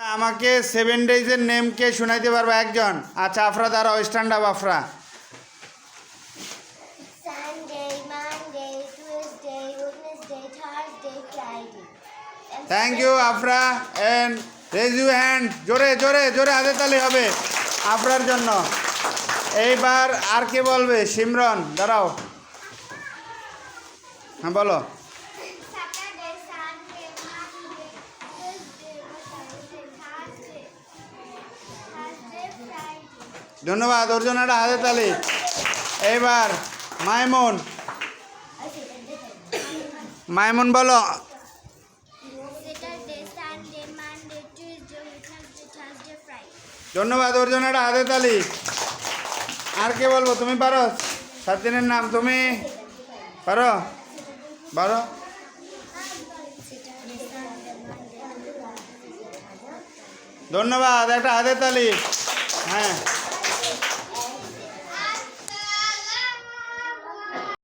আমাকে seven ডেজের name কে শোনাইতে পারবে একজন? আচ্ছা আফরা দাঁড়াও stand up Afra. Thank you Afra and raise you hand জোরে জোরে জোরে হাতে তালি হবে আফরার জন্য। এইবার আর কে বলবে? সিমরন দাঁড়াও। হ্যাঁ বলো। ধন্যবাদ ওর জন্য একটা হাতে তালি। এইবার মাইমুন। মাইমুন, বলো. ধন্যবাদ ওর জন্য একটা হাতে তালি। আর কে বলব, তুমি পারো? সাত দিনের নাম, তুমি পারো? পারো? ধন্যবাদ, একটা হাতে তালি। হ্যাঁ।